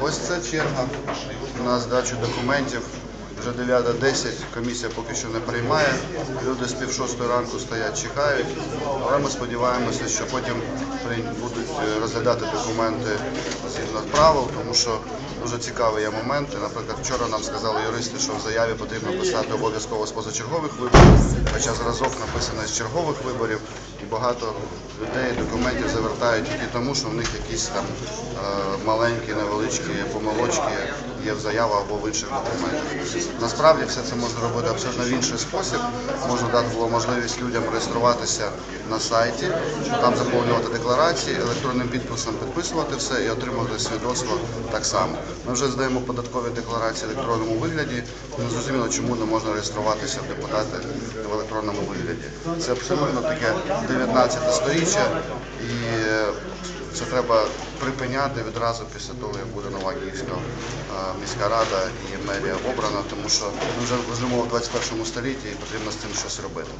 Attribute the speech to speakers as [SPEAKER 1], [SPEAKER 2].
[SPEAKER 1] Ось це черга на здачу документів. Вже 9.10, комісія поки що не приймає. Люди з пів шостої ранку стоять, чекають. Але ми сподіваємося, що потім будуть е, розглядати документи згідно правил, тому що дуже цікаві є моменти. Наприклад, вчора нам сказали юристи, що в заяві потрібно писати обов'язково з позачергових виборів, хоча зразок написано з чергових виборів, і багато людей документів завертають тільки тому, що в них якісь там е, маленькі, невеличкі помилочки є в заявах або в інших документах. Насправді все це можна робити абсолютно в інший спосіб. Можна дати було можливість людям реєструватися на сайті, там заповнювати декларації, електронним підписом підписувати все і отримувати свідоцтво так само. Ми вже здаємо податкові декларації в електронному вигляді. Не зрозуміло, чому не можна реєструватися в депутати в електронному вигляді. Це абсолютно таке 19 сторіччя і це треба припиняти відразу після того, як буде нова Київська міська рада і мерія обрана, тому що ми вже живемо в 21 столітті і потрібно з цим щось робити.